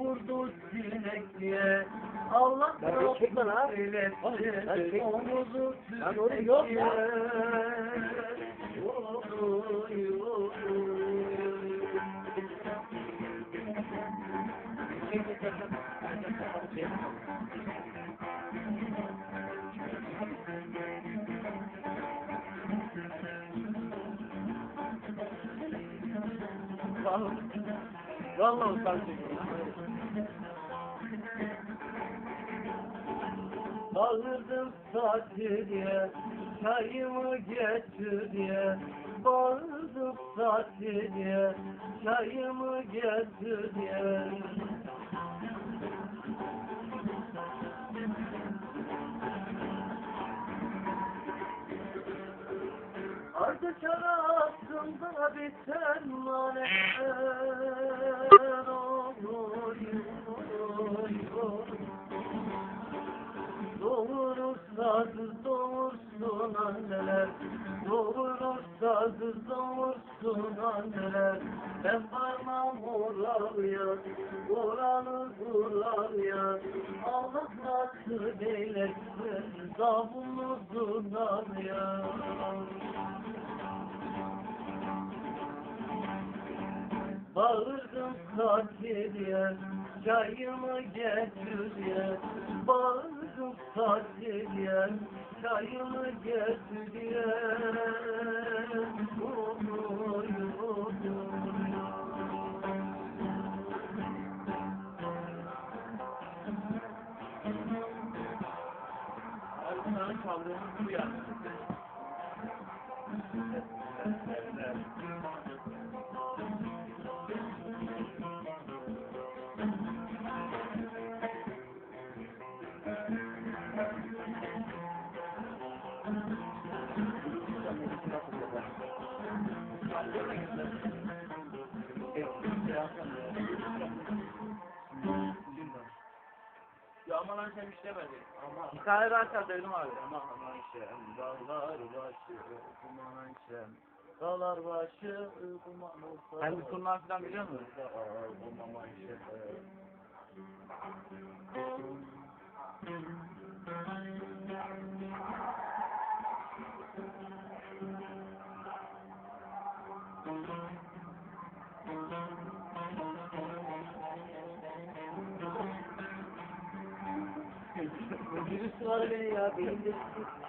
Vurdu sinekliğe Allah çekme lan. Omuzu yok ya. Vallahi Bağırdım saati diye, çayımı getir diye. Bağırdım saati diye, çayımı getir diye. Ardı çarasında biter maneler Ben varmam oralıya Oranı buralıya Allah nasip eylesin Zavumuzundan ya Bağırdım saati diye, çayımı getir diye. Bağırdım saati diye, çayımı getir diye. Aman lan sen işlemedi. Ama bir tane daha çal dedim abi. Aman şem, dağlar başı, kuman şem. Dağlar başı, kuman olsa. Sen bu turnuva falan biliyor musun? Kuman şem. Birisi var Well, they're going to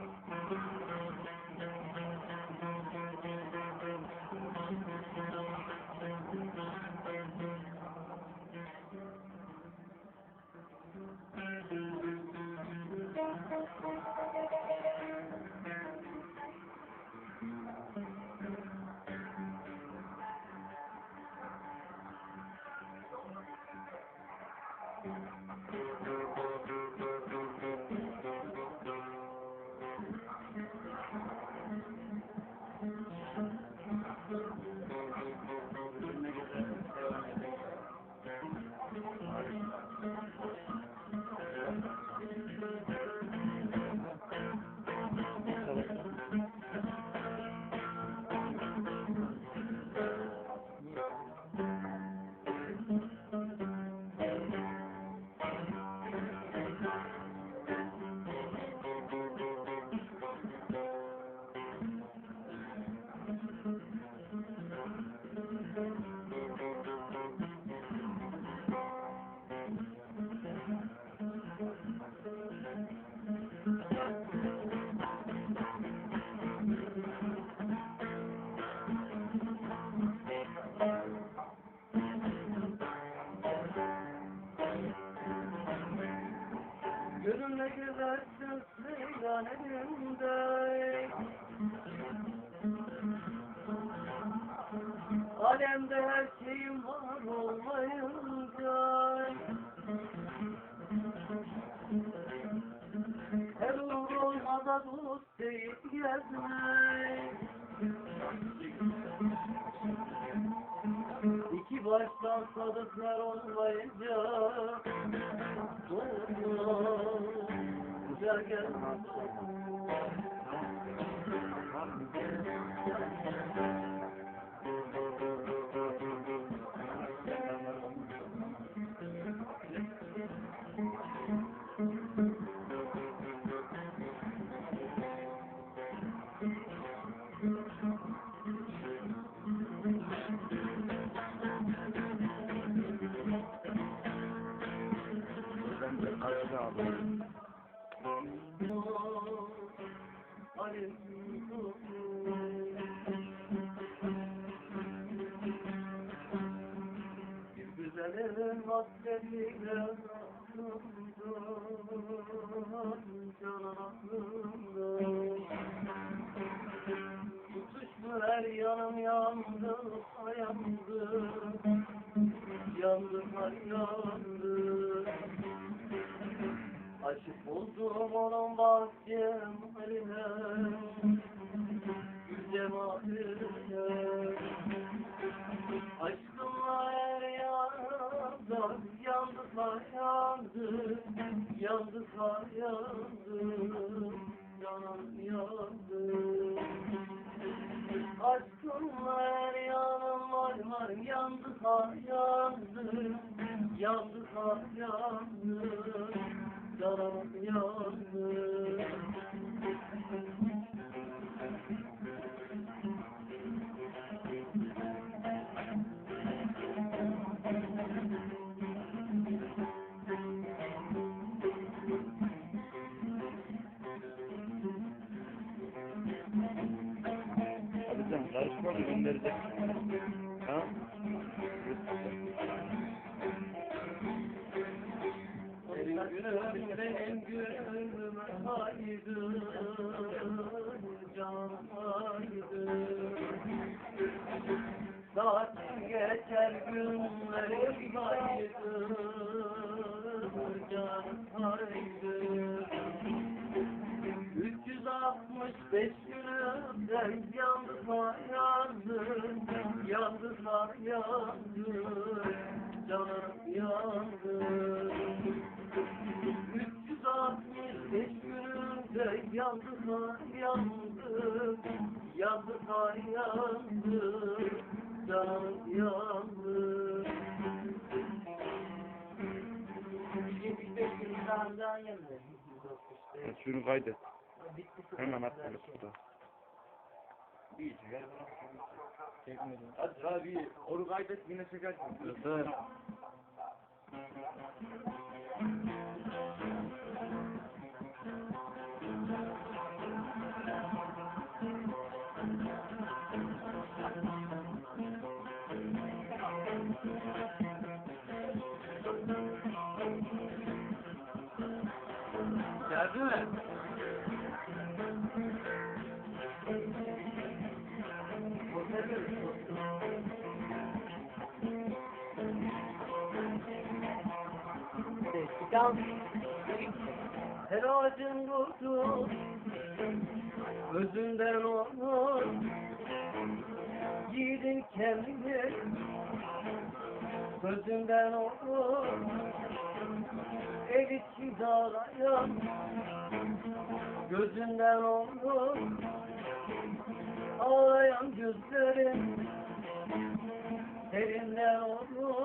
Thank you. Güzelsin Seyran elimde Alemde her şeyim var olmayınca. Her uğur olmadan dost değil gezmek. İki baştan sadıklar olmayınca Güzel gelmez Bir güzelin hasretiyle Tutuştu her yanım yandı, yandı Yandı, yandı Aşık oldum onun bahçelerine Yandıklar yandı Canım yandı Aşkımla her yanım var var yandı Yandıklar yandı. Canım gönderecek. Haydi Saat geçer günlerim haydi can haydi 365 günümden yandıklar yandı Yandıklar yandı Canım yandı 365 günümde yandıklar yandı Yandıklar yandı Canım yandı 75 günümden yandı Evet, şunu kaydet. Hemen at böyle burada. Bir çeker Çekmedim. Hadi abi onu kaydet yine çekersin. Evet. Geldi mi? Tamam. Her ağacın kurdu Özünden olur. Yiğidin kendini Gözünden olur. El içi dağlayan Gözünden olur. Ağlayan gözlerin Serinden olur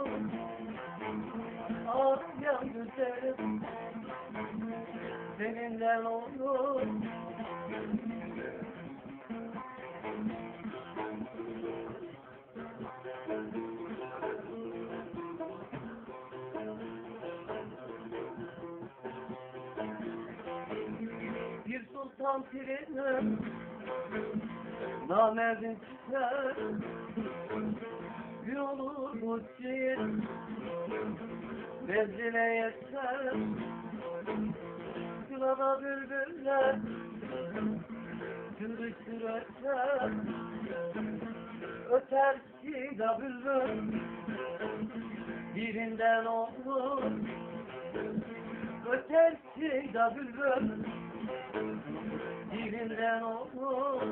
Gözlerin Seninle olur Bir sultan trinim Namerdin çıkar Gün olur şiir Menzile yeter Tarlada bülbüller. Gündüzdür öter Öter ki da bülbül Birinden olur. Öter ki da bülbül Birinden olur